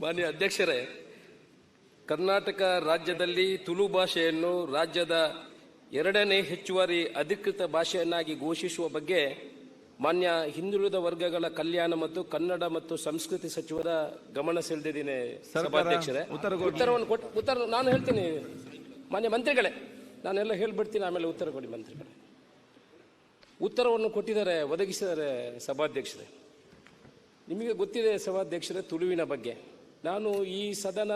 ಮಾನ್ಯ ಅಧ್ಯಕ್ಷರೇ ಕರ್ನಾಟಕ ರಾಜ್ಯದಲ್ಲಿ ತುಳು ಭಾಷೆಯನ್ನು ರಾಜ್ಯದ ಎರಡನೇ ಹೆಚ್ಚುವರಿ ಅಧಿಕೃತ ಭಾಷೆಯನ್ನಾಗಿ ಘೋಷಿಸುವ ಬಗ್ಗೆ ಮಾನ್ಯ ಹಿಂದುಳಿದ ವರ್ಗಗಳ ಕಲ್ಯಾಣ ಮತ್ತು ಕನ್ನಡ ಮತ್ತು ಸಂಸ್ಕೃತಿ ಸಚಿವರ ಗಮನ ಸೆಳೆದಿದ್ದೀನಿ ಸಭಾಧ್ಯಕ್ಷರೇ. ಉತ್ತರವನ್ನು ಕೊಟ್ಟು ಉತ್ತರ ನಾನು ಹೇಳ್ತೀನಿ. ಮಾನ್ಯ ಮಂತ್ರಿಗಳೇ ನಾನೆಲ್ಲ ಹೇಳ್ಬಿಡ್ತೀನಿ ಆಮೇಲೆ ಉತ್ತರ ಕೊಡಿ ಮಂತ್ರಿಗಳೇ. ಉತ್ತರವನ್ನು ಕೊಟ್ಟಿದ್ದಾರೆ ಒದಗಿಸಿದ್ದಾರೆ ಸಭಾಧ್ಯಕ್ಷರೇ. ನಿಮಗೆ ಗೊತ್ತಿದೆ ಸಭಾಧ್ಯಕ್ಷರೇ ತುಳುವಿನ ಬಗ್ಗೆ. ನಾನು ಈ ಸದನ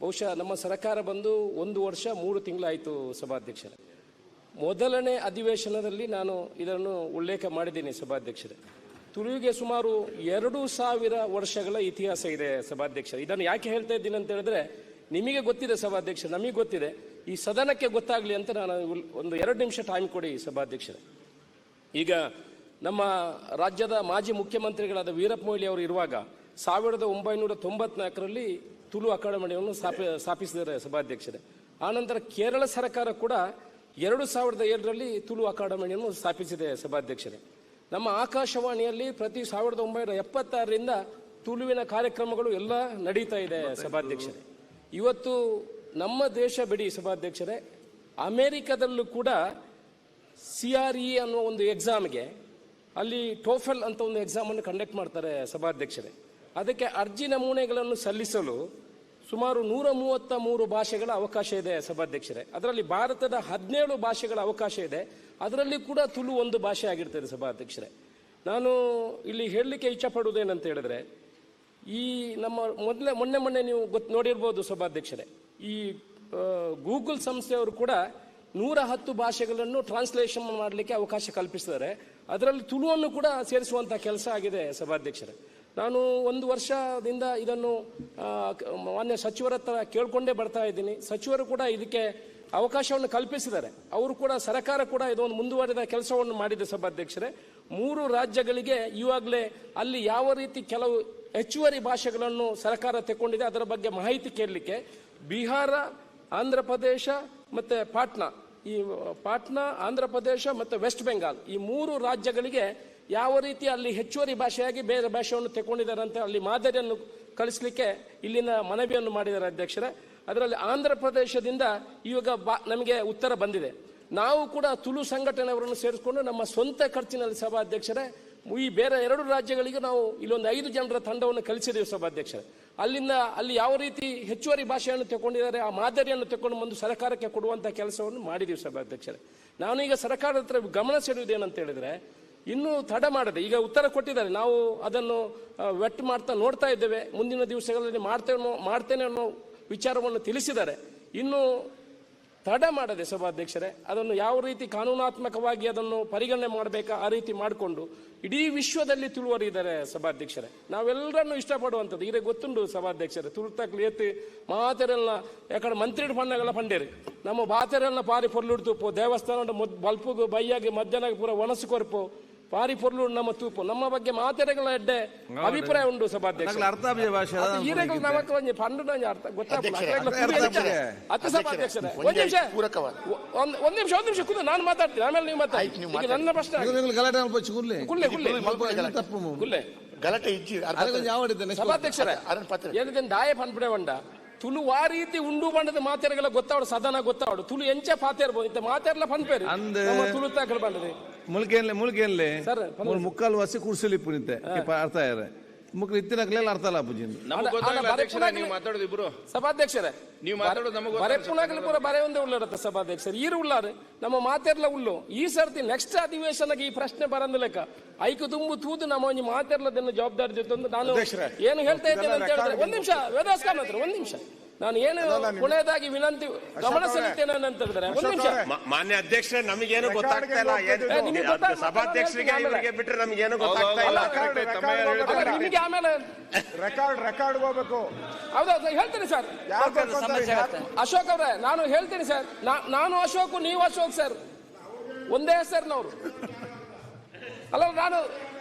ಬಹುಶಃ ನಮ್ಮ ಸರ್ಕಾರ ಬಂದು ಒಂದು ವರ್ಷ, ಮೂರು ತಿಂಗಳಾಯಿತು ಸಭಾಧ್ಯಕ್ಷರೇ. ಮೊದಲನೇ ಅಧಿವೇಶನದಲ್ಲಿ ನಾನು ಇದನ್ನು ಉಲ್ಲೇಖ ಮಾಡಿದ್ದೀನಿ ಸಭಾಧ್ಯಕ್ಷರೇ. ತುಳುವಿಗೆ ಸುಮಾರು ಎರಡು ಸಾವಿರ ವರ್ಷಗಳ ಇತಿಹಾಸ ಇದೆ ಸಭಾಧ್ಯಕ್ಷ ಇದನ್ನು ಯಾಕೆ ಹೇಳ್ತಾ ಇದ್ದೀನಿ ಅಂತ ಹೇಳಿದ್ರೆ, ನಿಮಗೆ ಗೊತ್ತಿದೆ ಸಭಾಧ್ಯಕ್ಷ ನಮಗೆ ಗೊತ್ತಿದೆ. ಈ ಸದನಕ್ಕೆ ಗೊತ್ತಾಗಲಿ ಅಂತ ನಾನು ಒಂದು ಎರಡು ನಿಮಿಷ ಟೈಮ್ ಕೊಡಿ ಸಭಾಧ್ಯಕ್ಷರೇ. ಈಗ ನಮ್ಮ ರಾಜ್ಯದ ಮಾಜಿ ಮುಖ್ಯಮಂತ್ರಿಗಳಾದ ವೀರಪ್ಪ ಮೊಯ್ಲಿ ಅವರು ಇರುವಾಗ ಸಾವಿರದ ಒಂಬೈನೂರ ತೊಂಬತ್ನಾಲ್ಕರಲ್ಲಿ ತುಳು ಅಕಾಡೆಮಿಯನ್ನು ಸ್ಥಾಪಿ, ಸ್ಥಾಪಿಸಿದ್ದಾರೆ ಸಭಾಧ್ಯಕ್ಷರೇ. ಆನಂತರ ಕೇರಳ ಸರ್ಕಾರ ಕೂಡ ಎರಡು ಸಾವಿರದ ಏಳರಲ್ಲಿ ತುಳು ಅಕಾಡೆಮಿಯನ್ನು ಸ್ಥಾಪಿಸಿದೆ ಸಭಾಧ್ಯಕ್ಷರೇ. ನಮ್ಮ ಆಕಾಶವಾಣಿಯಲ್ಲಿ ಪ್ರತಿ ಸಾವಿರದ ಒಂಬೈನೂರ ಎಪ್ಪತ್ತಾರರಿಂದ ತುಳುವಿನ ಕಾರ್ಯಕ್ರಮಗಳು ಎಲ್ಲ ನಡೀತಾ ಇದೆ ಸಭಾಧ್ಯಕ್ಷರೇ. ಇವತ್ತು ನಮ್ಮ ದೇಶ ಬಿಡಿ ಸಭಾಧ್ಯಕ್ಷರೇ. ಅಮೆರಿಕದಲ್ಲೂ ಕೂಡ ಸಿ ಆರ್ ಇ ಅನ್ನೋ ಒಂದು ಎಕ್ಸಾಮ್ಗೆ ಅಲ್ಲಿ ಟೋಫೆಲ್ ಅಂತ ಒಂದು ಎಕ್ಸಾಮನ್ನು ಕಂಡಕ್ಟ್ ಮಾಡ್ತಾರೆ ಸಭಾಧ್ಯಕ್ಷರೇ. ಅದಕ್ಕೆ ಅರ್ಜಿ ನಮೂನೆಗಳನ್ನು ಸಲ್ಲಿಸಲು ಸುಮಾರು ನೂರ ಮೂವತ್ತ ಮೂರು ಭಾಷೆಗಳ ಅವಕಾಶ ಇದೆ ಸಭಾಧ್ಯಕ್ಷರೇ. ಅದರಲ್ಲಿ ಭಾರತದ ಹದಿನೇಳು ಭಾಷೆಗಳ ಅವಕಾಶ ಇದೆ. ಅದರಲ್ಲಿ ಕೂಡ ತುಳು ಒಂದು ಭಾಷೆ ಆಗಿರ್ತದೆ ಸಭಾಧ್ಯಕ್ಷರೇ. ನಾನು ಇಲ್ಲಿ ಹೇಳಲಿಕ್ಕೆ ಇಚ್ಛಪಡುವುದೇನಂತ ಹೇಳಿದ್ರೆ, ಈ ನಮ್ಮ ಮೊದಲೇ, ಮೊನ್ನೆ ಮೊನ್ನೆ ನೀವು ಗೊತ್ತು ನೋಡಿರ್ಬೋದು ಸಭಾಧ್ಯಕ್ಷರೇ. ಈ ಗೂಗಲ್ ಸಂಸ್ಥೆಯವರು ಕೂಡ ನೂರ ಹತ್ತು ಭಾಷೆಗಳನ್ನು ಟ್ರಾನ್ಸ್ಲೇಷನ್ ಮಾಡಲಿಕ್ಕೆ ಅವಕಾಶ ಕಲ್ಪಿಸಿದ್ದಾರೆ. ಅದರಲ್ಲಿ ತುಳುವನ್ನು ಕೂಡ ಸೇರಿಸುವಂಥ ಕೆಲಸ ಆಗಿದೆ ಸಭಾಧ್ಯಕ್ಷರೇ. ನಾನು ಒಂದು ವರ್ಷದಿಂದ ಇದನ್ನು ಮಾನ್ಯ ಸಚಿವರ ಹತ್ರ ಕೇಳ್ಕೊಂಡೇ ಬರ್ತಾ ಇದ್ದೀನಿ. ಸಚಿವರು ಕೂಡ ಇದಕ್ಕೆ ಅವಕಾಶವನ್ನು ಕಲ್ಪಿಸಿದ್ದಾರೆ. ಅವರು ಕೂಡ, ಸರ್ಕಾರ ಕೂಡ ಇದೊಂದು ಮುಂದುವರೆದ ಕೆಲಸವನ್ನು ಮಾಡಿದೆ ಸಭಾಧ್ಯಕ್ಷರೇ. ಮೂರು ರಾಜ್ಯಗಳಿಗೆ ಈವಾಗಲೇ ಅಲ್ಲಿ ಯಾವ ರೀತಿ ಕೆಲವು ಹೆಚ್ಚುವರಿ ಭಾಷೆಗಳನ್ನು ಸರ್ಕಾರ ತೆಕ್ಕೊಂಡಿದೆ ಅದರ ಬಗ್ಗೆ ಮಾಹಿತಿ ಕೇಳಲಿಕ್ಕೆ ಬಿಹಾರ, ಆಂಧ್ರ ಪ್ರದೇಶ ಮತ್ತು ಪಾಟ್ನಾ. ಈ, ಪಾಟ್ನಾ, ಆಂಧ್ರ ಪ್ರದೇಶ ಮತ್ತು ವೆಸ್ಟ್ ಬೆಂಗಾಲ್ ಈ ಮೂರು ರಾಜ್ಯಗಳಿಗೆ ಯಾವ ರೀತಿ ಅಲ್ಲಿ ಹೆಚ್ಚುವರಿ ಭಾಷೆಯಾಗಿ ಬೇರೆ ಭಾಷೆಯನ್ನು ತಗೊಂಡಿದ್ದಾರೆ ಅಂತ ಅಲ್ಲಿ ಮಾದರಿಯನ್ನು ಕಳಿಸ್ಲಿಕ್ಕೆ ಇಲ್ಲಿನ ಮನವಿಯನ್ನು ಮಾಡಿದ್ದಾರೆ ಅಧ್ಯಕ್ಷರೇ. ಅದರಲ್ಲಿ ಆಂಧ್ರ ಪ್ರದೇಶದಿಂದ ಇವಾಗ ಬಾ, ನಮಗೆ ಉತ್ತರ ಬಂದಿದೆ. ನಾವು ಕೂಡ ತುಳು ಸಂಘಟನೆಯವರನ್ನು ಸೇರಿಸಿಕೊಂಡು ನಮ್ಮ ಸ್ವಂತ ಖರ್ಚಿನಲ್ಲಿ ಸಭಾಧ್ಯಕ್ಷರೇ, ಈ ಬೇರೆ ಎರಡು ರಾಜ್ಯಗಳಿಗೆ ನಾವು ಇಲ್ಲೊಂದು ಐದು ಜನರ ತಂಡವನ್ನು ಕಲಿಸಿದ್ದೀವಿ ಸಭಾಧ್ಯಕ್ಷರೇ. ಅಲ್ಲಿಂದ ಅಲ್ಲಿ ಯಾವ ರೀತಿ ಹೆಚ್ಚುವರಿ ಭಾಷೆಯನ್ನು ತಗೊಂಡಿದ್ದಾರೆ ಆ ಮಾದರಿಯನ್ನು ತಗೊಂಡು ಬಂದು ಸರ್ಕಾರಕ್ಕೆ ಕೊಡುವಂಥ ಕೆಲಸವನ್ನು ಮಾಡಿದ್ದೀವಿ ಸಭಾಧ್ಯಕ್ಷರೇ. ನಾನು ಈಗ ಸರ್ಕಾರದ ಹತ್ರ ಗಮನ ಸೆಳೆಯುವುದೇನಂತ ಹೇಳಿದ್ರೆ ಇನ್ನೂ ತಡ ಮಾಡದೆ, ಈಗ ಉತ್ತರ ಕೊಟ್ಟಿದ್ದಾರೆ. ನಾವು ಅದನ್ನು ವೆಟ್ ಮಾಡ್ತಾ ನೋಡ್ತಾ ಇದ್ದೇವೆ. ಮುಂದಿನ ದಿವಸಗಳಲ್ಲಿ ಮಾಡ್ತೇವೆ ಮಾಡ್ತೇನೆ ಅನ್ನೋ ವಿಚಾರವನ್ನು ತಿಳಿಸಿದ್ದಾರೆ. ಇನ್ನೂ ತಡ ಮಾಡದೆ ಸಭಾಧ್ಯಕ್ಷರೇ, ಅದನ್ನು ಯಾವ ರೀತಿ ಕಾನೂನಾತ್ಮಕವಾಗಿ ಅದನ್ನು ಪರಿಗಣನೆ ಮಾಡಬೇಕಾ ಆ ರೀತಿ ಮಾಡಿಕೊಂಡು, ಇಡೀ ವಿಶ್ವದಲ್ಲಿ ತುಳುವರಿದ್ದಾರೆ ಸಭಾಧ್ಯಕ್ಷರೇ. ನಾವೆಲ್ಲರನ್ನು ಇಷ್ಟಪಡುವಂಥದ್ದು. ಈಗ ಗೊತ್ತುಂಡು ಸಭಾಧ್ಯಕ್ಷರೇ ತುರ್ತಕ್ಲಿ ಎತ್ತಿ ಮಾತೆರೆಲ್ಲ ಯಾಕಡೆ ಮಂತ್ರಿ ಪಣ್ಣಗಳ ಪಂಡೇರಿ. ನಮ್ಮ ಬಾತೆರೆಲ್ಲ ಪಾರಿ ಪೊರ್ಲುಡ್ತು ದೇವಸ್ಥಾನ ಬಲ್ಪುಗು, ಬೈಯಾಗಿ ಮಧ್ಯಾಹ್ನ ಪೂರ ಒಣಸು ಕೊರ್ಪು. ಪಾರಿ ಪೊರ್ಲು ನಮ್ಮ ತೂಪು. ನಮ್ಮ ಬಗ್ಗೆ ಮಾತೆರೆಗಳ ಎಡ್ಡೆ ಅಭಿಪ್ರಾಯ ಉಂಟು ಸಭಾಧ್ಯಕ್ಷ ಈರೆಗಳು ನಮಕ್ ಒಂಜಿ ಪಂಡು ನಂಜಿ ಅರ್ಥ ಗೊತ್ತಾಗ್ತದೆ ಹತ್ತು ಸಭಾಧ್ಯಕ್ಷರೇ. ಒಂದ್ ನಿಮಿಷ ಪೂರಕವಾದ. ಒಂದ್ ಒಂದ್ ನಿಮಿಷ ಒಂದ್ ನಿಮಿಷ ಕೂತು ನಾನು ಮಾತಾಡ್ತೀನಿ. ಆಮೇಲೆ ನೀವು ಮಾತಾಡಿ. ನನ್ನ ಪ್ರಶ್ನೆ ಗಲಾಟೆ ಕುಲ್ಲೆ ತಪ್ಪು. ಕುಲ್ಲೆ ಗಲಾಟೆ ಇಜ್ಜಿ ಸಭಾಧ್ಯಕ್ಷರೇ ಏನಿದೆ ದಾಯ ಪನ್ಪಡೆ ಬಂಡ ತುಳು ಆ ರೀತಿ ಉಂಡು ಬಂಡದ ಮಾತೆರೆಗಳ ಗೊತ್ತಾವಡು ಸದನ ಗೊತ್ತಾವಡು. ತುಳು ಎಂಚ ಪಾತೇರ್ಬೋದು. ಇಂತ ಮಾತೆರ್ಲ ಪನ್ಪೇರಿ ತುಳು ತಾಕಲು ಬಂಡದೆ. ಮುಲ್ಕೇನ್ಲೆ ಮುಳುಗೇನ್ಲೆ? ಸರ್, ಮೂರು ಮುಕ್ಕಾಲು ವಾಸಿ ಕುರ್ಸಲಿಪ್ಪು ಪುನಿತೆ ಅರ್ಥ ಇದೆ ಮುಕ್ಳು ಇತ್ತಿನಕ್ಲೆಲ್ಲ ಅರ್ಥ ಅಲ್ಲ ಅಪ್ಪುಜಿಂದು ನಮಗ್ ಗೊತ್ತಾಗಲ್ಲ ಅಧ್ಯಕ್ಷರೇ ನೀವು ಮಾತಾಡೋದು ಇಬ್ರು. ಸಭಾಧ್ಯಕ್ಷರೇ ನೀವು ಮಾತಾಡೋದು ನಮಗೆ ಬರೆ ಪುನಾಗಲು ಪೂರ ಬರೆ ಒಂದೇ ಉಳ್ಳಾರತ್ತ ಸಭಾಧ್ಯಕ್ಷರು. ಈರು ಉಳ್ಳಾರು ನಮ್ಮ ಮಾತೆರ್ಲ ಉಳ್ಳು. ಈ ಸರ್ತಿ ನೆಕ್ಸ್ಟ್ ಅಧಿವೇಶನಕ್ಕೆ ಈ ಪ್ರಶ್ನೆ ಬರಂದ ಲೆಕ್ಕ. ಐಕು ತುಂಬು ತೂದು ನಮ್ಮ ಒಂಜಿ ಮಾತೆರ್ಲದನ್ನು ಜವಾಬ್ದಾರಿ ಜೊತೆ ನಾನು ಏನು ಹೇಳ್ತಾ ಇದ್ದೇನೆ ಅಂತ ಹೇಳಿದ್ರೆ ಒಂದ್ ನಿಮಿಷ ವೇದಾಸ್ಕಾರ ಹತ್ರ ಒಂದ್ ನಿಮಿಷ. ನಾನು ಏನು ಕೊನೆಯದಾಗಿ ವಿನಂತಿ ಗಮನ ಸಲ್ಲಿಸ್ತೇನೆ ಅಂತಂದ್ರೆ ಒಂದು ನಿಮಿಷ. ಮಾನ್ಯ ಅಧ್ಯಕ್ಷರೇ ನಮಗೇನು ಗೊತ್ತಾಗ್ತಾ ಇಲ್ಲ. ಏನು- ಸಭಾಧ್ಯಕ್ಷರಿಗೆ ಇಲ್ಲ. ಇವರಿಗೆ ಬಿಟ್ರೆ ನಮಗೇನು ಗೊತ್ತಾಗ್ತಾ ಇಲ್ಲ. ನಿಮಗೆ ಆಮೇಲೆ ರೆಕಾರ್ಡ್ ರೆಕಾರ್ಡ್ ಹೋಗ್ಬೇಕು. ಹೌದೌದು ಹೇಳ್ತೀನಿ ಸರ್. ಅಶೋಕ್ ಅವರೇ ನಾನು ಹೇಳ್ತೀನಿ ಸರ್. ನಾ- ನಾನು ಅಶೋಕ್ ನೀವು ಅಶೋಕ್ ಸರ್. ಒಂದೇ ಸರ್ನವರು ಅಲ್ಲ ನಾನು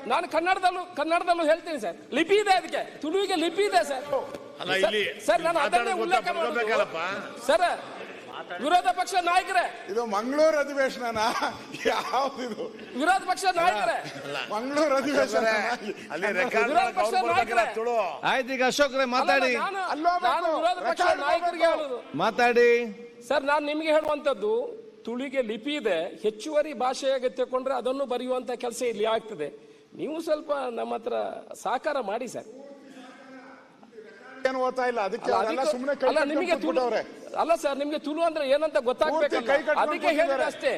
ನಾನು ಕನ್ನಡದಲ್ಲೂ ಕನ್ನಡದಲ್ಲೂ ಹೇಳ್ತೀನಿ ಸರ್. ಲಿಪಿ ಇದೆ ಅದಕ್ಕೆ. ತುಳುವಿಗೆ ಲಿಪಿ ಇದೆ ಸರ್. ಅಲ್ಲ ಇಲ್ಲಿ ಸರ್ ನಾನು ಅದನ್ನೇ ಉಲ್ಲೇಖ ಸರ್ ವಿರೋಧ ಪಕ್ಷ ನಾಯಕರೇ. ಇದು ಮಂಗಳೂರು ಅಧಿವೇಶನನ? ಯಾವ್ದಿದು? ವಿರೋಧ ಪಕ್ಷ ನಾಯಕರೇ. ಮಂಗಳೂರು ಅಧಿವೇಶನ ಅಲ್ಲಿ ರೆಕಾರ್ಡ್ ವಿರೋಧ ಪಕ್ಷ ನಾಯಕರೇ. ತುಳು ಆಯ್ತು ಈಗ ಅಶೋಕ್ರೆ ಮಾತಾಡಿ. ಅಲ್ಲ, ನಾನು- ವಿರೋಧ ಪಕ್ಷ ನಾಯಕರಿಗೆ ಹೇಳೋದು. ಹೇಳುದು ಮಾತಾಡಿ. ಸರ್ ನಾನು ನಿಮಗೆ ಹೇಳುವಂತದ್ದು ತುಳಿಗೆ ಲಿಪಿ ಇದೆ ಹೆಚ್ಚುವರಿ ಭಾಷೆಯಾಗಿ ತಕೊಂಡ್ರೆ ಅದನ್ನು ಬರೆಯುವಂತ ಕೆಲಸ ಇಲ್ಲಿ ಆಗ್ತದೆ. ನೀವು ಸ್ವಲ್ಪ ನಮ್ಮ ಹತ್ರ ಸಹಕಾರ ಮಾಡಿ ಸರ್. ಏನು ಓದ್ತಾ ಇಲ್ಲ. ಅದಕ್ಕೆ ಅಲ್ಲ, ಅದೆಲ್ಲ ಸುಮ್ಮನೆ ಅಲ್ಲ ನಿಮಗೆ ತುಳು ಅಲ್ಲ ಸರ್ ನಿಮಗೆ ತುಳು ಅಂದ್ರೆ ಏನಂತ ಗೊತ್ತಾಗ್ಬೇಕಲ್ಲ? ಅದಕ್ಕೆ ಹೇಳಿದೆ ಅಷ್ಟೇ.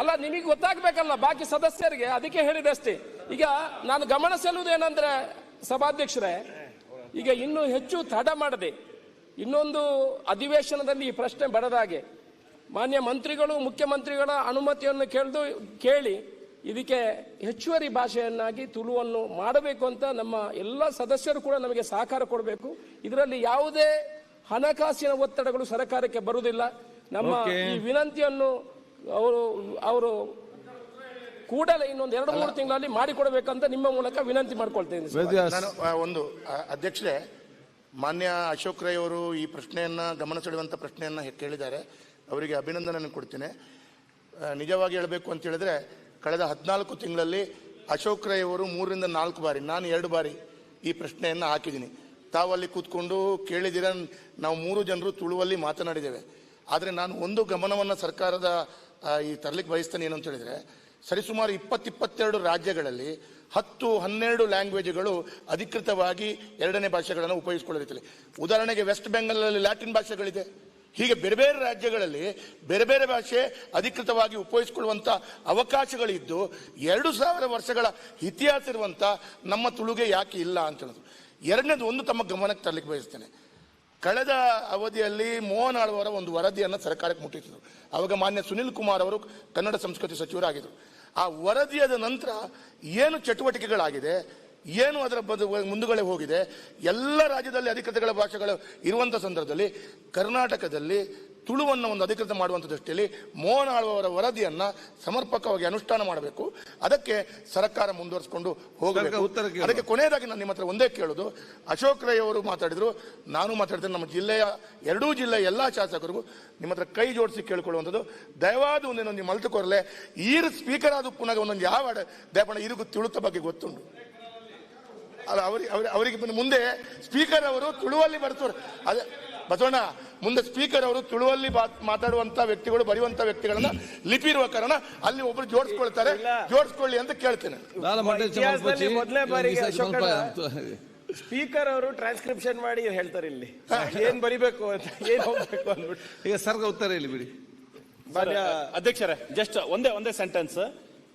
ಅಲ್ಲ ನಿಮಗೆ ಗೊತ್ತಾಗ್ಬೇಕಲ್ಲ ಬಾಕಿ ಸದಸ್ಯರಿಗೆ ಅದಕ್ಕೆ ಹೇಳಿದೆ ಅಷ್ಟೇ. ಈಗ ನಾನು ಗಮನ ಸೆಲ್ಲುವುದು ಏನಂದ್ರೆ ಸಭಾಧ್ಯಕ್ಷರೇ ಈಗ ಇನ್ನು ಹೆಚ್ಚು ತಡ ಮಾಡದೆ ಇನ್ನೊಂದು ಅಧಿವೇಶನದಲ್ಲಿ ಈ ಪ್ರಶ್ನೆ ಬರದ ಹಾಗೆ ಮಾನ್ಯ ಮಂತ್ರಿಗಳು ಮುಖ್ಯಮಂತ್ರಿಗಳ ಅನುಮತಿಯನ್ನು ಕೇಳಿದು ಕೇಳಿ ಇದಕ್ಕೆ ಹೆಚ್ಚುವರಿ ಭಾಷೆಯನ್ನಾಗಿ ತುಳುವನ್ನು ಮಾಡಬೇಕು ಅಂತ ನಮ್ಮ ಎಲ್ಲ ಸದಸ್ಯರು ಕೂಡ ನಮಗೆ ಸಹಕಾರ ಕೊಡಬೇಕು. ಇದರಲ್ಲಿ ಯಾವುದೇ ಹಣಕಾಸಿನ ಒತ್ತಡಗಳು ಸರ್ಕಾರಕ್ಕೆ ಬರುವುದಿಲ್ಲ. ನಮ್ಮ ಈ ವಿನಂತಿಯನ್ನು ಅವರು ಅವರು ಕೂಡಲೇ ಇನ್ನೊಂದು ಎರಡು ಮೂರು ತಿಂಗಳಲ್ಲಿ ಮಾಡಿಕೊಡಬೇಕಂತ ನಿಮ್ಮ ಮೂಲಕ ವಿನಂತಿ ಮಾಡ್ಕೊಳ್ತೇನೆ ನಾನು ಒಂದು ಅಧ್ಯಕ್ಷರೇ ಮಾನ್ಯ ಅಶೋಕ್ ರೈ ಅವರು ಈ ಪ್ರಶ್ನೆಯನ್ನ ಗಮನ ಸೆಳೆಯುವಂಥ ಪ್ರಶ್ನೆಯನ್ನ ಕೇಳಿದ್ದಾರೆ. ಅವರಿಗೆ ಅಭಿನಂದನೆ ಕೊಡ್ತೇನೆ. ನಿಜವಾಗಿ ಹೇಳಬೇಕು ಅಂತ ಹೇಳಿದ್ರೆ ಕಳೆದ ಹದಿನಾಲ್ಕು ತಿಂಗಳಲ್ಲಿ ಅಶೋಕ್ ರೈ ಅವರು ಮೂರರಿಂದ ನಾಲ್ಕು ಬಾರಿ, ನಾನು ಎರಡು ಬಾರಿ ಈ ಪ್ರಶ್ನೆಯನ್ನು ಹಾಕಿದ್ದೀನಿ. ತಾವು ಅಲ್ಲಿ ಕೂತ್ಕೊಂಡು ಕೇಳಿದಿರ ನಾವು ಮೂರು ಜನರು ತುಳುವಲ್ಲಿ ಮಾತನಾಡಿದ್ದೇವೆ. ಆದರೆ ನಾನು ಒಂದು ಗಮನವನ್ನು ಸರ್ಕಾರದ ಈ ತರಲಿಕ್ಕೆ ಬಯಸ್ತೇನೆ ಏನು ಅಂತ ಹೇಳಿದ್ರೆ, ಸರಿಸುಮಾರು ಇಪ್ಪತ್ತಿಪ್ಪತ್ತೆರಡು ರಾಜ್ಯಗಳಲ್ಲಿ ಹತ್ತು, ಹನ್ನೆರಡು ಲ್ಯಾಂಗ್ವೇಜ್ಗಳು ಅಧಿಕೃತವಾಗಿ ಎರಡನೇ ಭಾಷೆಗಳನ್ನು ಉಪಯೋಗಿಸಿಕೊಳ್ಳೋ ರೀತಿಯಲ್ಲಿ ಉದಾಹರಣೆಗೆ ವೆಸ್ಟ್ ಬೆಂಗಾಲಲ್ಲಿ ಲ್ಯಾಟಿನ್ ಭಾಷೆಗಳಿದೆ. ಹೀಗೆ ಬೇರೆ ಬೇರೆ ರಾಜ್ಯಗಳಲ್ಲಿ ಬೇರೆ ಬೇರೆ ಭಾಷೆ ಅಧಿಕೃತವಾಗಿ ಉಪಯೋಗಿಸಿಕೊಳ್ಳುವಂಥ ಅವಕಾಶಗಳಿದ್ದು ಎರಡು ಸಾವಿರ ವರ್ಷಗಳ ಇತಿಹಾಸ ಇರುವಂಥ ನಮ್ಮ ತುಳುಗೆ ಯಾಕೆ ಇಲ್ಲ ಅಂತ ಹೇಳೋದು. ಎರಡನೇದು ಒಂದು ತಮ್ಮ ಗಮನಕ್ಕೆ ತರಲಿಕ್ಕೆ ಬಯಸ್ತೇನೆ. ಕಳೆದ ಅವಧಿಯಲ್ಲಿ ಮೋಹನ್ ಆಳ್ವರ ಒಂದು ವರದಿಯನ್ನು ಸರ್ಕಾರಕ್ಕೆ ಮುಟ್ಟಿಸಿದರು. ಅವಾಗ ಮಾನ್ಯ ಸುನಿಲ್ ಕುಮಾರ್ ಅವರು ಕನ್ನಡ ಸಂಸ್ಕೃತಿ ಸಚಿವರಾಗಿದ್ದರು ಆ ವರದಿಯಾದ ನಂತರ ಏನು ಚಟುವಟಿಕೆಗಳಾಗಿದೆ? ಏನು ಅದರ ಬದು ಮುಂದುಗಡೆ ಹೋಗಿದೆ ಎಲ್ಲ ರಾಜ್ಯದಲ್ಲಿ ಅಧಿಕೃತಗಳ ಭಾಷೆಗಳು ಇರುವಂಥ ಸಂದರ್ಭದಲ್ಲಿ ಕರ್ನಾಟಕದಲ್ಲಿ ತುಳುವನ್ನು ಒಂದು ಅಧಿಕೃತ ಮಾಡುವಂಥ ದೃಷ್ಟಿಯಲ್ಲಿ ಮೋಹನ್ ಆಳ್ವವರ ವರದಿಯನ್ನು ಸಮರ್ಪಕವಾಗಿ ಅನುಷ್ಠಾನ ಮಾಡಬೇಕು. ಅದಕ್ಕೆ ಸರ್ಕಾರ ಮುಂದುವರಿಸಿಕೊಂಡು ಹೋಗಬೇಕು. ಉತ್ತರ ಅದಕ್ಕೆ ಕೊನೆಯದಾಗಿ ನಾನು ನಿಮ್ಮ ಹತ್ರ ಒಂದೇ ಕೇಳೋದು ಅಶೋಕ್ ರೈ ಅವರು ಮಾತಾಡಿದರು ನಾನು ಮಾತಾಡ್ತೇನೆ ನಮ್ಮ ಜಿಲ್ಲೆಯ ಎರಡೂ ಜಿಲ್ಲೆಯ ಎಲ್ಲ ಶಾಸಕರಿಗೂ ನಿಮ್ಮ ಹತ್ರ ಕೈ ಜೋಡಿಸಿ ಕೇಳಿಕೊಳ್ಳುವಂಥದ್ದು. ದಯವಾದ ಒಂದೇನೊಂದು ಮಲ್ತು ಕೊರಲೆ ಈರು ಸ್ಪೀಕರ್ ಆದ ಪುನಃ ಒಂದೊಂದು ಯಾವ ದಯಪಣ ಇರಿಗೂ ತುಳುತ ಬಗ್ಗೆ ಗೊತ್ತುಂಟು. ಅಲ್ಲ ಅವರಿಗೆ ಅವರಿಗೆ ಮುಂದೆ ಸ್ಪೀಕರ್ ಅವರು ತುಳುವಲ್ಲಿ ಬರ್ತಾರೆ ಅದೇ ಬಸವಣ್ಣ ಮುಂದೆ ಸ್ಪೀಕರ್ ಅವರು ತುಳುವಲ್ಲಿ ಬಾತ್- ಮಾತಾಡುವಂತ ವ್ಯಕ್ತಿಗಳು ಬರೆಯುವಂತ ವ್ಯಕ್ತಿಗಳನ್ನ ಲಿಪಿ ಇರುವ ಕಾರಣ ಅಲ್ಲಿ ಒಬ್ರು ಜೋಡಿಸ್ಕೊಳ್ತಾರೆ. ಜೋಡಿಸ್ಕೊಳ್ಳಿ ಅಂತ ಕೇಳ್ತೇನೆ ಮೊದಲೇ ಸ್ವಲ್ಪ ಸ್ಪೀಕರ್ ಅವರು ಟ್ರಾನ್ಸ್ಕ್ರಿಪ್ಷನ್ ಮಾಡಿ ಹೇಳ್ತಾರೆ ಇಲ್ಲಿ. ಏನ್ ಬರಿಬೇಕು ಅಂತ ಏನ್ ಹೋಗ್ಬೇಕು ಅಂದ್ಬಿಟ್ಟು. ಈಗ ಸರ್ಗ ಉತ್ತರ ಇಲ್ಲಿ ಬಿಡಿ. ಅಧ್ಯಕ್ಷರೇ ಜಸ್ಟ್ ಒಂದೇ ಒಂದೇ ಸೆಂಟೆನ್ಸ್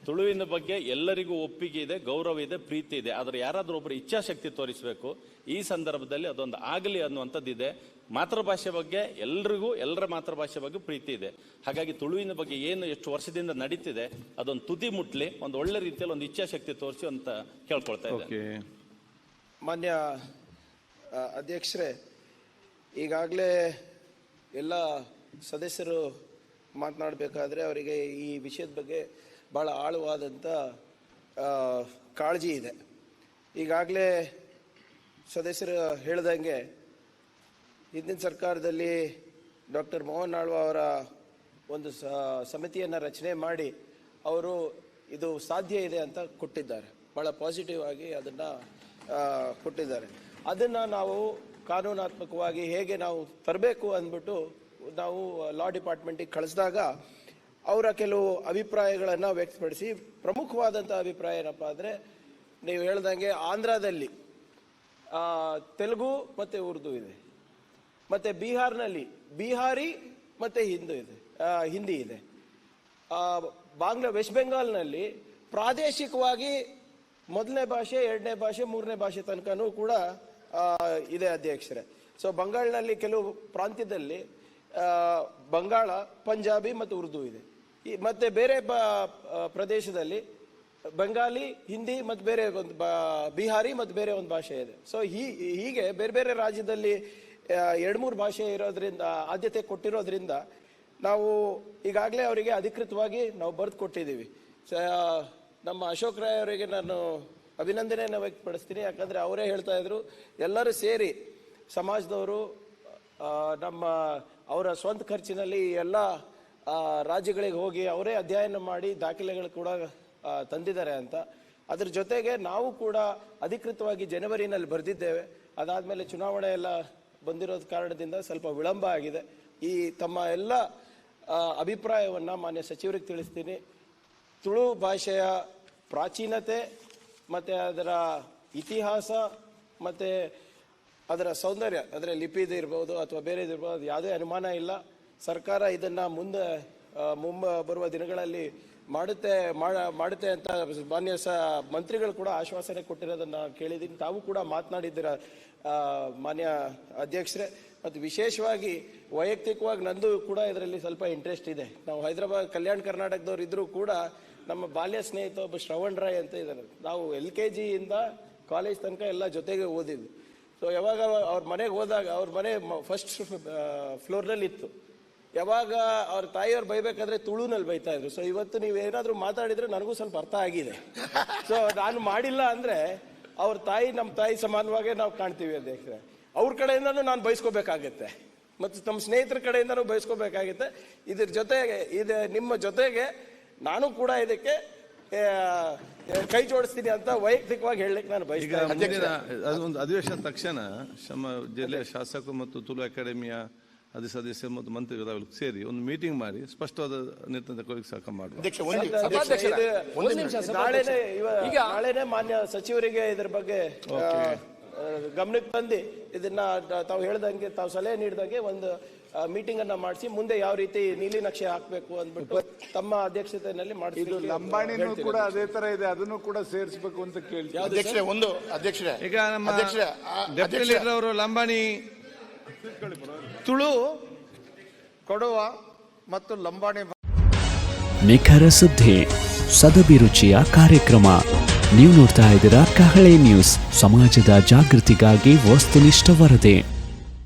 ತುಳುವಿನ ಬಗ್ಗೆ ಎಲ್ಲರಿಗೂ ಒಪ್ಪಿಗೆ ಇದೆ ಗೌರವ ಇದೆ ಪ್ರೀತಿ ಇದೆ. ಆದರೆ ಯಾರಾದರೂ ಒಬ್ಬರು ಇಚ್ಛಾಶಕ್ತಿ ತೋರಿಸಬೇಕು ಈ ಸಂದರ್ಭದಲ್ಲಿ ಅದೊಂದು ಆಗಲಿ ಅನ್ನುವಂಥದ್ದಿದೆ. ಮಾತೃಭಾಷೆ ಬಗ್ಗೆ ಎಲ್ರಿಗೂ ಎಲ್ಲರ ಮಾತೃಭಾಷೆ ಬಗ್ಗೆ ಪ್ರೀತಿ ಇದೆ. ಹಾಗಾಗಿ ತುಳುವಿನ ಬಗ್ಗೆ ಏನು ಎಷ್ಟು ವರ್ಷದಿಂದ ನಡೀತಿದೆ ಅದೊಂದು ತುದಿ ಮುಟ್ಲಿ ಒಂದು ಒಳ್ಳೆ ರೀತಿಯಲ್ಲಿ ಒಂದು ಇಚ್ಛಾಶಕ್ತಿ ತೋರಿಸಿ ಅಂತ ಕೇಳ್ಕೊಳ್ತಾ ಇದ್ದೇನೆ. ಮಾನ್ಯ ಅಧ್ಯಕ್ಷರೇ ಈಗಾಗಲೇ ಎಲ್ಲ ಸದಸ್ಯರು ಮಾತನಾಡಬೇಕಾದ್ರೆ ಅವರಿಗೆ ಈ ವಿಷಯದ ಬಗ್ಗೆ ಭಾಳ ಆಳವಾದಂಥ ಕಾಳಜಿ ಇದೆ. ಈಗಾಗಲೇ ಸದಸ್ಯರು ಹೇಳ್ದಂಗೆ ಹಿಂದಿನ ಸರ್ಕಾರದಲ್ಲಿ ಡಾಕ್ಟರ್ ಮೋಹನ್ ಆಳ್ವ ಅವರ ಒಂದು ಸಮಿತಿಯನ್ನು ರಚನೆ ಮಾಡಿ ಅವರು ಇದು ಸಾಧ್ಯ ಇದೆ ಅಂತ ಕೊಟ್ಟಿದ್ದಾರೆ. ಭಾಳ ಪಾಸಿಟಿವ್ ಆಗಿ ಅದನ್ನು ಕೊಟ್ಟಿದ್ದಾರೆ. ಅದನ್ನು ನಾವು ಕಾನೂನಾತ್ಮಕವಾಗಿ ಹೇಗೆ ನಾವು ತರಬೇಕು ಅಂದ್ಬಿಟ್ಟು ನಾವು ಲಾ ಡಿಪಾರ್ಟ್ಮೆಂಟಿಗೆ ಕಳಿಸಿದಾಗ ಅವರ ಕೆಲವು ಅಭಿಪ್ರಾಯಗಳನ್ನು ವ್ಯಕ್ತಪಡಿಸಿ. ಪ್ರಮುಖವಾದಂಥ ಅಭಿಪ್ರಾಯ ಏನಪ್ಪ ಅಂದರೆ, ನೀವು ಹೇಳ್ದಂಗೆ ಆಂಧ್ರದಲ್ಲಿ ತೆಲುಗು ಮತ್ತು ಉರ್ದು ಇದೆ. ಮತ್ತು ಬಿಹಾರ್ನಲ್ಲಿ ಬಿಹಾರಿ ಮತ್ತು ಹಿಂದೂ ಇದೆ ಹಿಂದಿ ಇದೆ. ಬಾಂಗ್ಲಾ, ವೆಸ್ಟ್ ಬೆಂಗಾಲ್ನಲ್ಲಿ ಪ್ರಾದೇಶಿಕವಾಗಿ ಮೊದಲನೇ ಭಾಷೆ, ಎರಡನೇ ಭಾಷೆ, ಮೂರನೇ ಭಾಷೆ ತನಕನೂ ಕೂಡ ಇದೆ ಅಧ್ಯಕ್ಷರೇ. ಸೊ ಬಂಗಾಳನಲ್ಲಿ ಕೆಲವು ಪ್ರಾಂತ್ಯದಲ್ಲಿ ಬಂಗಾಳ, ಪಂಜಾಬಿ ಮತ್ತು ಉರ್ದು ಇದೆ. ಮತ್ತೆ ಬೇರೆ ಬ ಪ್ರದೇಶದಲ್ಲಿ ಬಂಗಾಲಿ ಹಿಂದಿ ಮತ್ತು ಬೇರೆ ಒಂದು ಬಿಹಾರಿ ಮತ್ತು ಬೇರೆ ಒಂದು ಭಾಷೆ ಇದೆ. ಸೊ ಹೀ, ಹೀಗೆ ಬೇರೆ ಬೇರೆ ರಾಜ್ಯದಲ್ಲಿ ಎರಡು ಮೂರು ಭಾಷೆ ಇರೋದ್ರಿಂದ, ಆದ್ಯತೆ ಕೊಟ್ಟಿರೋದ್ರಿಂದ ನಾವು ಈಗಾಗಲೇ ಅವರಿಗೆ ಅಧಿಕೃತವಾಗಿ ನಾವು ಬರೆದು ಕೊಟ್ಟಿದ್ದೀವಿ. ಸ ನಮ್ಮ ಅಶೋಕ್ ರಾಯ್ ಅವರಿಗೆ ನಾನು ಅಭಿನಂದನೆಯನ್ನು ವ್ಯಕ್ತಪಡಿಸ್ತೀನಿ. ಯಾಕಂದರೆ ಅವರೇ ಹೇಳ್ತಾ ಇದ್ರು, ಎಲ್ಲರೂ ಸೇರಿ ಸಮಾಜದವರು ನಮ್ಮ ಅವರ ಸ್ವಂತ ಖರ್ಚಿನಲ್ಲಿ ಈ ಎಲ್ಲ ರಾಜ್ಯಗಳಿಗೆ ಹೋಗಿ ಅವರೇ ಅಧ್ಯಯನ ಮಾಡಿ ದಾಖಲೆಗಳು ಕೂಡ ತಂದಿದ್ದಾರೆ ಅಂತ. ಅದ್ರ ಜೊತೆಗೆ ನಾವು ಕೂಡ ಅಧಿಕೃತವಾಗಿ ಜನವರಿನಲ್ಲಿ ಬರೆದಿದ್ದೇವೆ. ಅದಾದಮೇಲೆ ಚುನಾವಣೆ ಎಲ್ಲ ಬಂದಿರೋದ ಕಾರಣದಿಂದ ಸ್ವಲ್ಪ ವಿಳಂಬ ಆಗಿದೆ. ಈ ತಮ್ಮ ಎಲ್ಲ ಅಭಿಪ್ರಾಯವನ್ನು ಮಾನ್ಯ ಸಚಿವರಿಗೆ ತಿಳಿಸ್ತೀನಿ. ತುಳು ಭಾಷೆಯ ಪ್ರಾಚೀನತೆ, ಮತ್ತು ಅದರ ಇತಿಹಾಸ, ಮತ್ತು ಅದರ ಸೌಂದರ್ಯ, ಅಂದರೆ ಲಿಪಿದು ಇರ್ಬೋದು ಅಥವಾ ಬೇರೆದಿರ್ಬೋದು ಅದು ಯಾವುದೇ ಅನುಮಾನ ಇಲ್ಲ. ಸರ್ಕಾರ ಇದನ್ನು ಮುಂದೆ ಮುಂಬ ಬರುವ ದಿನಗಳಲ್ಲಿ ಮಾಡುತ್ತೆ, ಮಾಡ- ಮಾಡುತ್ತೆ ಅಂತ ಮಾನ್ಯ ಸ ಮಂತ್ರಿಗಳು ಕೂಡ ಆಶ್ವಾಸನೆ ಕೊಟ್ಟಿರೋದನ್ನು ಕೇಳಿದ್ದೀನಿ. ತಾವು ಕೂಡ ಮಾತನಾಡಿದ್ದೀರ ಮಾನ್ಯ ಅಧ್ಯಕ್ಷರೇ. ಮತ್ತು ವಿಶೇಷವಾಗಿ ವೈಯಕ್ತಿಕವಾಗಿ ನಂದು ಕೂಡ ಇದರಲ್ಲಿ ಸ್ವಲ್ಪ ಇಂಟ್ರೆಸ್ಟ್ ಇದೆ. ನಾವು ಹೈದರಾಬಾದ್, ಕಲ್ಯಾಣ ಕರ್ನಾಟಕದವ್ರು ಇದ್ದರೂ ಕೂಡ ನಮ್ಮ ಬಾಲ್ಯ ಸ್ನೇಹಿತ ಒಬ್ಬ ಶ್ರವಣ್ ರಾಯ್ ಅಂತ ಇದ್ದಾರೆ. ನಾವು ಎಲ್ ಕೆ ಜಿಯಿಂದ ಕಾಲೇಜ್ ತನಕ ಎಲ್ಲ ಜೊತೆಗೆ ಓದಿದ್ವಿ. ಸೊ ಯಾವಾಗ ಅವ್ರ ಮನೆಗೆ ಹೋದಾಗ, ಅವ್ರ ಮನೆ ಫಸ್ಟ್ ಫ್ಲೋರ್ನಲ್ಲಿ ಇತ್ತು ಯಾವಾಗ ಅವ್ರ ತಾಯಿಯವ್ರು ಬೈಬೇಕಾದ್ರೆ ತುಳುನಲ್ಲಿ ಬೈತಾ ಇದ್ರು. ಸೊ ಇವತ್ತು ನೀವು ಏನಾದರೂ ಮಾತಾಡಿದ್ರೆ ನನಗೂ ಸ್ವಲ್ಪ ಅರ್ಥ ಆಗಿದೆ. ಸೊ ನಾನು ಮಾಡಿಲ್ಲ ಅಂದ್ರೆ ಅವ್ರ ತಾಯಿ ನಮ್ಮ ತಾಯಿ ಸಮಾನವಾಗೇ ನಾವು ಕಾಣ್ತೀವಿ ಅಧ್ಯಕ್ಷರೇ ಅವ್ರ ಕಡೆಯಿಂದನೂ ನಾನು ಬಯಸ್ಕೋಬೇಕಾಗತ್ತೆ ಮತ್ತು ನಮ್ಮ ಸ್ನೇಹಿತರ ಕಡೆಯಿಂದನೂ ಬಯಸ್ಕೋಬೇಕಾಗುತ್ತೆ ಇದ್ರ ಜೊತೆಗೆ ಇದು ನಿಮ್ಮ ಜೊತೆಗೆ ನಾನು ಕೂಡ ಇದಕ್ಕೆ ಕೈ ಜೋಡಿಸ್ತೀನಿ ಅಂತ ವೈಯಕ್ತಿಕವಾಗಿ ಹೇಳಲಿಕ್ಕೆ ನಾನು ಬಯಸ್ತೀನಿ ಅದೊಂದು ಅಧಿವೇಶನ ತಕ್ಷಣ ನಮ್ಮ ಜಿಲ್ಲೆಯ ಶಾಸಕರು ಮತ್ತು ತುಳು ಅಕಾಡೆಮಿಯ ಅದಿ ಸದಸ್ಯರು ಮತ್ತು ಮಂತ್ರಿಗಳು ಸೇರಿ ಒಂದು ಮೀಟಿಂಗ್ ಮಾಡಿ ಸ್ಪಷ್ಟವಾದ ನಿರ್ಧಾರ ತಗೊಳ್ಳಿಕ್ಕೆ ಸಾಕ ಮಾಡುವ ಮಾನ್ಯ ಸಚಿವರಿಗೆ ಇದ್ರ ಬಗ್ಗೆ ಗಮನಕ್ಕೆ ತಂದು ಇದನ್ನ ತಾವು ಹೇಳ್ದಂಗೆ ತಾವು ಸಲಹೆ ನೀಡಿದಂಗೆ ಒಂದು ಮೀಟಿಂಗ್ ಅನ್ನ ಮಾಡಿಸಿ ಮುಂದೆ ಯಾವ ರೀತಿ ನೀಲಿ ನಕ್ಷೆ ಹಾಕ್ಬೇಕು ಅಂದ್ಬಿಟ್ಟು ತಮ್ಮ ಅಧ್ಯಕ್ಷತೆಯಲ್ಲಿ ಇದು ಲಂಬಾಣಿ ಲಂಬಾಣಿನೂ ಕೂಡ ಅದೇ ತರ ಇದೆ ಅದನ್ನು ಕೂಡ ಸೇರಿಸಬೇಕು ಅಂತ ಕೇಳಿ ಅಧ್ಯಕ್ಷರೇ ಒಂದು ಅಧ್ಯಕ್ಷರೇ. ಈಗ ನಮ್ಮ ಅಧ್ಯಕ್ಷರೇ ಅವರು ಲಂಬಾಣಿ ತುಳು, ಕೊಡುವ ಮತ್ತು ಲಂಬಾಣಿ ನಿಖರ ಸುದ್ದಿ ಸದಭಿರುಚಿಯ ಕಾರ್ಯಕ್ರಮ. ನೀವು ನೋಡ್ತಾ ಇದ್ದೀರಾ ಕಹಳೆ ನ್ಯೂಸ್, ಸಮಾಜದ ಜಾಗೃತಿಗಾಗಿ ವಸ್ತುನಿಷ್ಠ ವರದಿ.